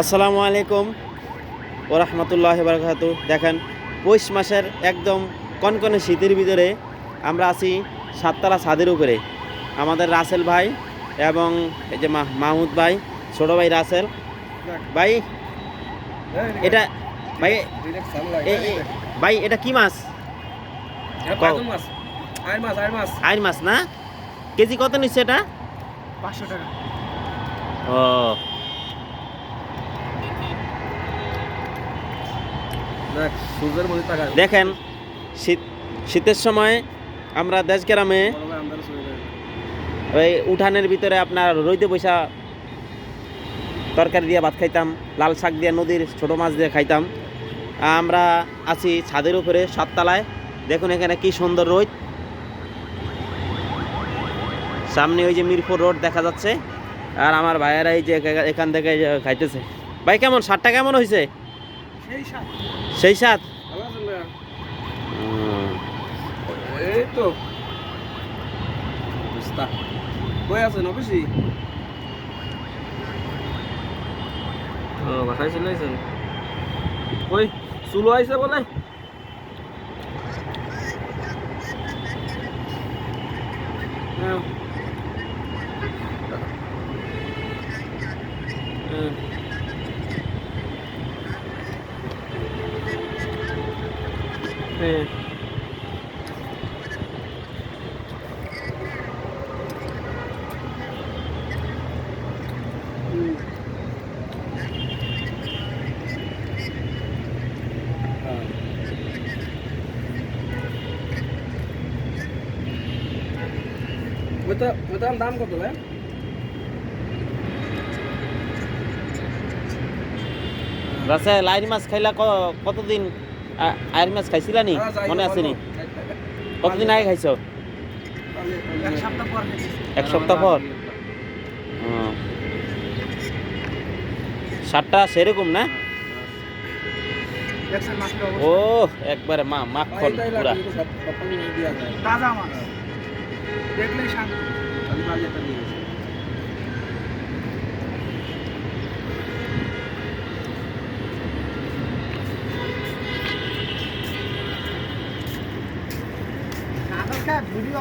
আসসালামু আলাইকুম ওরহমতুল্লাহ বারকাত দেখেন পৌষ মাসের একদম কনকনে শীতের ভিতরে আমরা আছি সাততলা ছাদের উপরে। আমাদের রাসেল ভাই এবং এই যে মাহমুদ ভাই ছোট ভাই রাসেল। ভাই এটা ভাই ভাই এটা কি মাছ? আইন মাছ না? কেজি কত নিচ্ছে এটা? পাঁচশো টাকা। ও দেখেন শীত শীতের সময় আমরা দেশ গ্রামে ওই উঠানের ভিতরে আপনার রইতে পয়সা তরকারি দিয়ে ভাত খাইতাম লাল শাক দিয়ে নদীর ছোট মাছ দিয়ে খাইতাম। আমরা আছি ছাদের উপরে সাততলায়। দেখুন এখানে কি সুন্দর রোদ। সামনে ওই যে মিরপুর রোড দেখা যাচ্ছে। আর আমার ভাইয়েরা এই যে এখান থেকে খাইতেছে। ভাই কেমন? সাতটা কেমন হয়েছে সেই সাত। এই তো। কই আছেন অফিসি? বাসায় চলে আইছেন? কই চুলো আইছে বলে। হ্যাঁ। ওটা ওটার দাম কত ভাই রাসে লাইন মাছ খাইলা ক- কতদিন আয়ের মাছ খাইছিলা নি? মনে আছে নি? কতদিন আগে খাইছো? এক সপ্তাহ পর এক সপ্তাহ পর? ও। সাতটা সেরকম না? ও একবারে মা মাখন পুরা। তাজা মাছ। দেখলেই শান্তি। ভিডিও